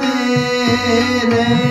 तेरे